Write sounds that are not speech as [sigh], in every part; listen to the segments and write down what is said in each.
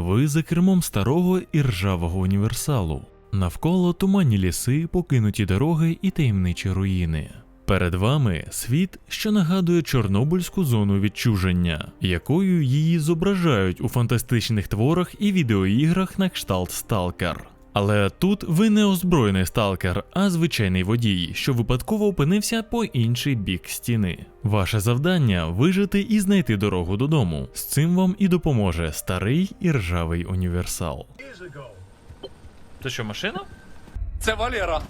Ви за кермом старого і ржавого універсалу. Навколо туманні ліси, покинуті дороги і таємничі руїни. Перед вами світ, що нагадує Чорнобильську зону відчуження, якою її зображають у фантастичних творах і відеоіграх на кшталт Сталкер. Але тут ви не озброєний сталкер, а звичайний водій, що випадково опинився по інший бік стіни. Ваше завдання вижити і знайти дорогу додому. З цим вам і допоможе старий і ржавий універсал. Це що, машина? Це Валера.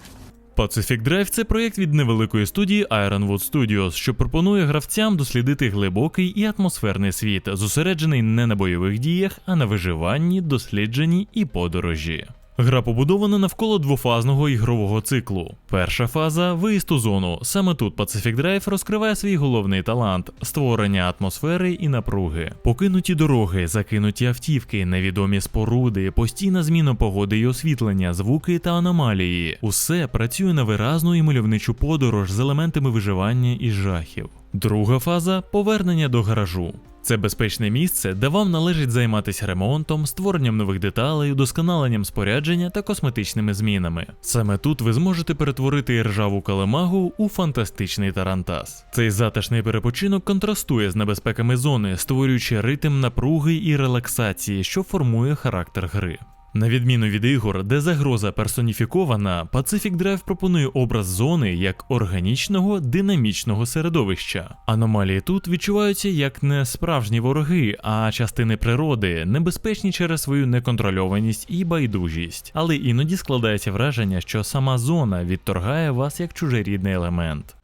Pacific Drive – це проєкт від невеликої студії Ironwood Studios, що пропонує гравцям дослідити глибокий і атмосферний світ, зосереджений не на бойових діях, а на виживанні, дослідженні і подорожі. Гра побудована навколо двофазного ігрового циклу. Перша фаза виїзд у зону. Саме тут Pacific Drive розкриває свій головний талант створення атмосфери і напруги. Покинуті дороги, закинуті автівки, невідомі споруди, постійна зміна погоди і освітлення, звуки та аномалії. Усе працює на виразну і мальовничу подорож з елементами виживання і жахів. Друга фаза повернення до гаражу. Це безпечне місце, де вам належить займатися ремонтом, створенням нових деталей, удосконаленням спорядження та косметичними змінами. Саме тут ви зможете перетворити іржаву калемагу у фантастичний тарантас. Цей затишний перепочинок контрастує з небезпеками зони, створюючи ритм напруги і релаксації, що формує характер гри. На відміну від ігор, де загроза персоніфікована, Pacific Drive пропонує образ зони як органічного, динамічного середовища. Аномалії тут відчуваються як не справжні вороги, а частини природи, небезпечні через свою неконтрольованість і байдужість. Але іноді складається враження, що сама зона відторгає вас як чужорідний елемент.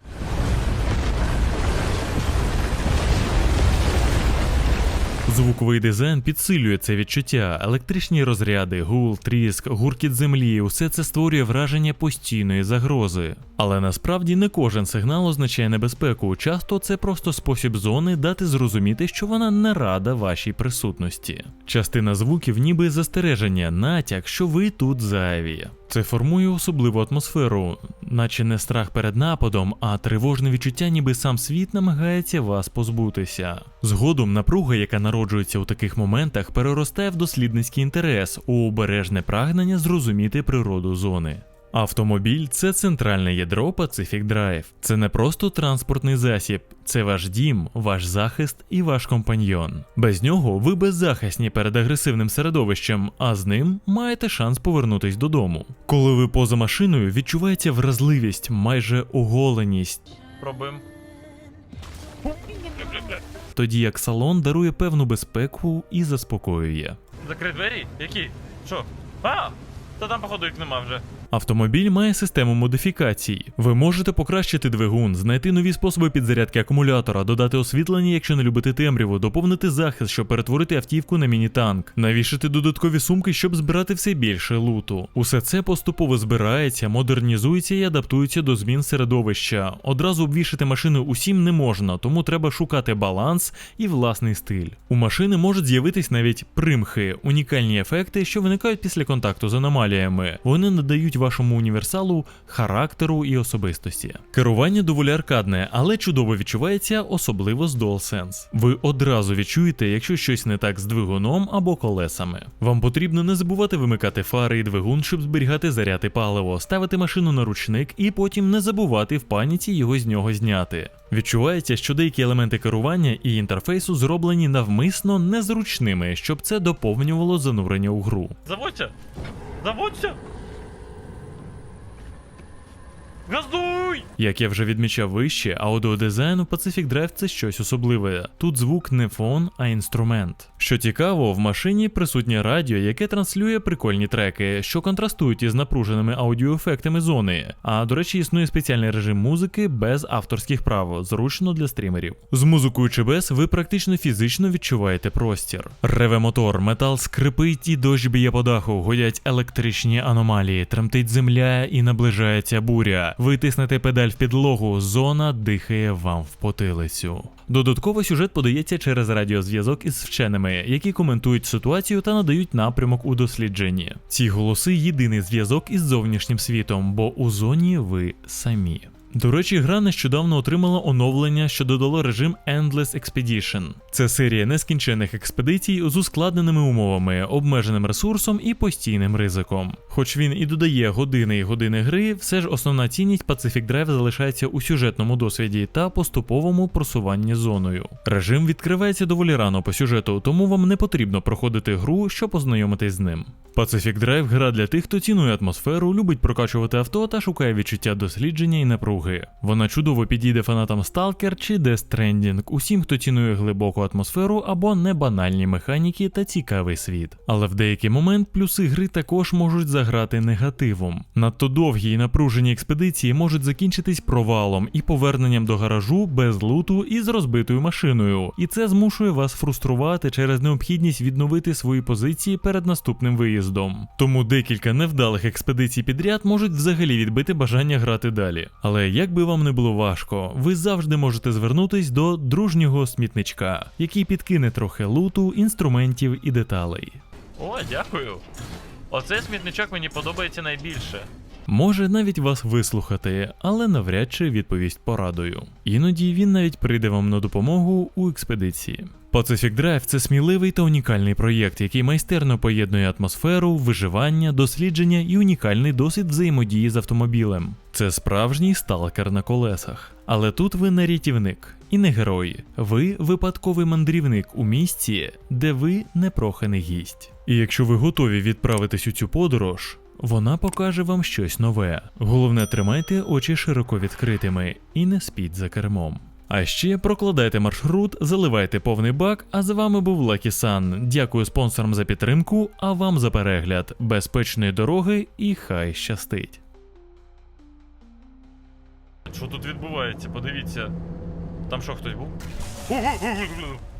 Звуковий дизайн підсилює це відчуття, електричні розряди, гул, тріск, гуркіт землі усе це створює враження постійної загрози. Але насправді не кожен сигнал означає небезпеку. Часто це просто спосіб зони дати зрозуміти, що вона не рада вашій присутності. Частина звуків ніби застереження, натяк, що ви тут зайві. Це формує особливу атмосферу, наче не страх перед нападом, а тривожне відчуття, ніби сам світ намагається вас позбутися. Згодом напруга, яка народжується у таких моментах, переростає в дослідницький інтерес у обережне прагнення зрозуміти природу зони. Автомобіль це центральне ядро Pacific Drive. Це не просто транспортний засіб, це ваш дім, ваш захист і ваш компаньйон. Без нього ви беззахисні перед агресивним середовищем, а з ним маєте шанс повернутись додому. Коли ви поза машиною, відчувається вразливість, майже оголеність. Пробуємо. Тоді як салон дарує певну безпеку і заспокоює. Закрий двері? Які? Що? А! Та там, походу, їх нема вже. Автомобіль має систему модифікацій. Ви можете покращити двигун, знайти нові способи підзарядки акумулятора, додати освітлення, якщо не любите темряву, доповнити захист, щоб перетворити автівку на міні-танк, навішати додаткові сумки, щоб збирати все більше луту. Усе це поступово збирається, модернізується і адаптується до змін середовища. Одразу обвішати машину усім не можна, тому треба шукати баланс і власний стиль. У машини можуть з'явитись навіть примхи, унікальні ефекти, що виникають після контакту з аномаліями. Вони надають вашому універсалу характеру і особистості. Керування доволі аркадне, але чудово відчувається, особливо з DualSense. Ви одразу відчуєте, якщо щось не так з двигуном або колесами. Вам потрібно не забувати вимикати фари і двигун, щоб зберігати заряд і паливо, ставити машину на ручник і потім не забувати в паніці його з нього зняти. Відчувається, що деякі елементи керування і інтерфейсу зроблені навмисно незручними, щоб це доповнювало занурення у гру. Заводься! Заводься! Газуй! Як я вже відмічав вище, аудіодизайн у Pacific Drive це щось особливе. Тут звук не фон, а інструмент. Що цікаво, в машині присутнє радіо, яке транслює прикольні треки, що контрастують із напруженими аудіоефектами зони. А до речі, існує спеціальний режим музики без авторських прав, зручно для стрімерів. З музикою чи без ви практично фізично відчуваєте простір. Реве мотор, метал скрипить і дощ б'є по даху, годять електричні аномалії, тремтить земля і наближається буря. Ви тиснете педаль в підлогу, зона дихає вам в потилицю. Додатково сюжет подається через радіозв'язок із вченими, які коментують ситуацію та надають напрямок у дослідженні. Ці голоси єдиний зв'язок із зовнішнім світом, бо у зоні ви самі. До речі, гра нещодавно отримала оновлення, що додало режим Endless Expedition. Це серія нескінченних експедицій з ускладненими умовами, обмеженим ресурсом і постійним ризиком. Хоч він і додає години і години гри, все ж основна цінність Pacific Drive залишається у сюжетному досвіді та поступовому просуванні зоною. Режим відкривається доволі рано по сюжету, тому вам не потрібно проходити гру, щоб познайомитись з ним. Pacific Drive гра для тих, хто цінує атмосферу, любить прокачувати авто та шукає відчуття дослідження і напруги. Вона чудово підійде фанатам Stalker чи Death Stranding, усім, хто цінує глибоку атмосферу або небанальні механіки та цікавий світ. Але в деякий момент плюси гри також можуть заграти негативом. Надто довгі і напружені експедиції можуть закінчитись провалом і поверненням до гаражу без луту і з розбитою машиною. І це змушує вас фруструвати через необхідність відновити свої позиції перед наступним виїздом. Тому декілька невдалих експедицій підряд можуть взагалі відбити бажання грати далі. Але як би вам не було важко, ви завжди можете звернутись до дружнього смітничка, який підкине трохи луту, інструментів і деталей. О, дякую. Оцей смітничок мені подобається найбільше. Може навіть вас вислухати, але навряд чи відповість порадою. Іноді він навіть прийде вам на допомогу у експедиції. Pacific Drive – це сміливий та унікальний проєкт, який майстерно поєднує атмосферу, виживання, дослідження і унікальний досвід взаємодії з автомобілем. Це справжній сталкер на колесах. Але тут ви не рятівник і не герой. Ви випадковий мандрівник у місці, де ви непроханий гість. І якщо ви готові відправитись у цю подорож, вона покаже вам щось нове. Головне, тримайте очі широко відкритими і не спіть за кермом. А ще прокладайте маршрут, заливайте повний бак. А з вами був Лакі Сан. Дякую спонсорам за підтримку, а вам за перегляд. Безпечної дороги і хай щастить. Що тут відбувається? Подивіться. Там що, хтось був? [laughs]